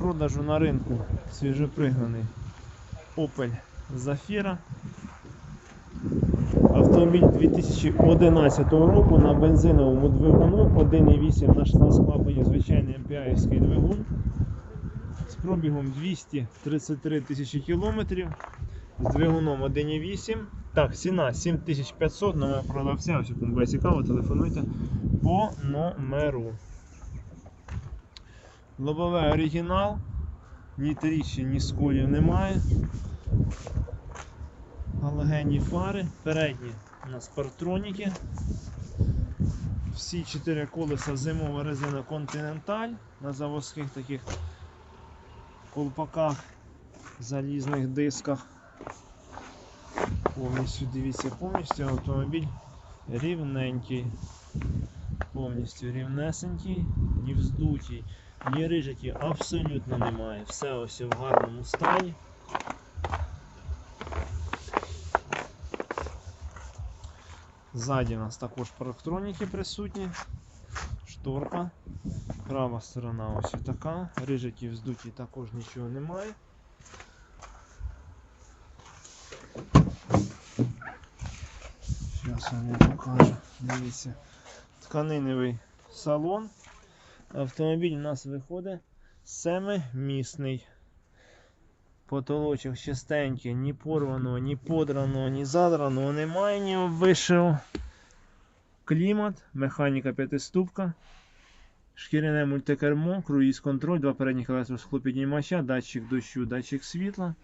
продажу на ринку свіжопригнаний Opel Zafira. Автомобіль 2011 року на бензиновому двигуну 1,8 на 16 клапанів звичайний MPI двигун з пробігом 233 тисячі кілометрів з двигуном 1,8. Так, ціна 7500 номер продавця. Ось кому цікаво, телефонуйте по номеру. Лобове оригінал. Ні тріщин, ні сколів немає. Галогенні фари. Передні у нас партроніки. Всі чотири колеса зимова резина Continental на заводських таких колпаках, залізних дисках. Повністю дивіться, повністю автомобіль рівненький. Повністю рівнесенький, ні вздутій, ні рижаті абсолютно немає. Все ось в гарному стані. Ззаді у нас також парктроніки присутні. Шторка. Права сторона ось така. Рижаті вздуті також нічого немає. Зараз вам я покажу. Дивіться. Тканиневий салон. Автомобіль у нас виходить семимісний. Потолочок чистенький, ні порваного, ні подраного, ні задраного немає, ні вишив. Клімат, механіка п'ятиступка, шкіряне мультикермо, круїз контроль, два передніх електросклопіднімача, датчик дощу, датчик світла,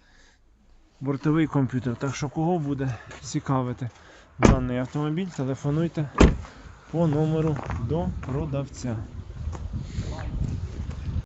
бортовий комп'ютер. Так що кого буде цікавити даний автомобіль, телефонуйте по номеру до продавця.